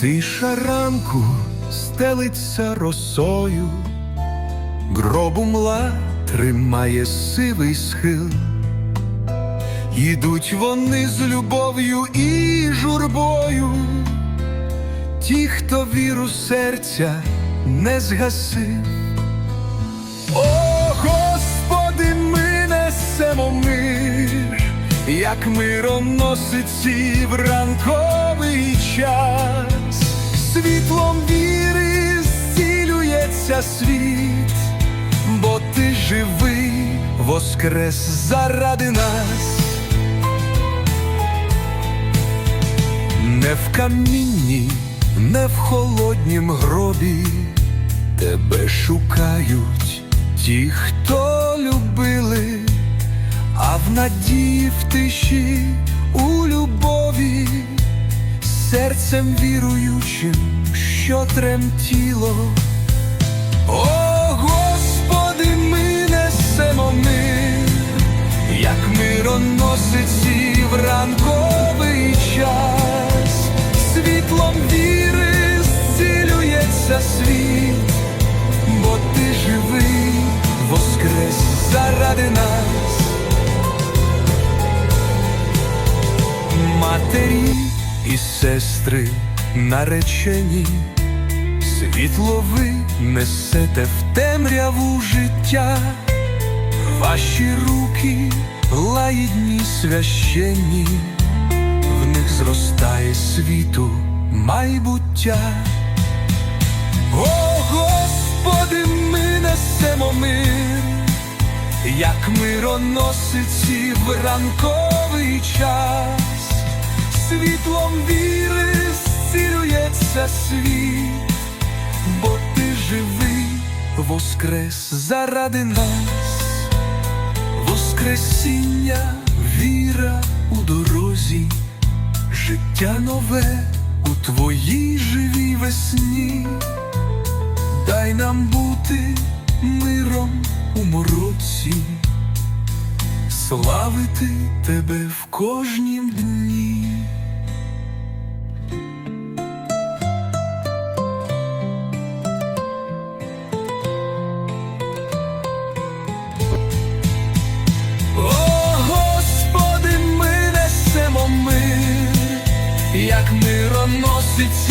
Тиша ранку стелиться росою, гробу мла тримає сивий схил. Ідуть вони з любов'ю і журбою, ті, хто віру серця не згасив. О, Господи, ми несемо мир, як мироносиці в ранковий час, світ, бо ти живий, воскрес заради нас. Не в камінні, не в холоднім гробі тебе шукають ті, хто любили, а в надії в тиші у любові, серцем віруючим, що тремтіло. О, Господи, ми несемо мир, як мироносиці в час, світлом віри зцілюється світ, бо ти живий, воскрес заради нас. Матері і сестри наречені, світло ви несете в темряву життя, ваші руки лагідні священні, в них зростає світу майбуття. О, Господи, ми несемо мир, як мироносиці в ранковий час, світлом віри зцілюється світ, воскрес заради нас, Воскресіння, віра у дорозі, життя нове у твоїй живій весні, дай нам бути миром у мороці, славити тебе в кожнім дні. Як мироносиці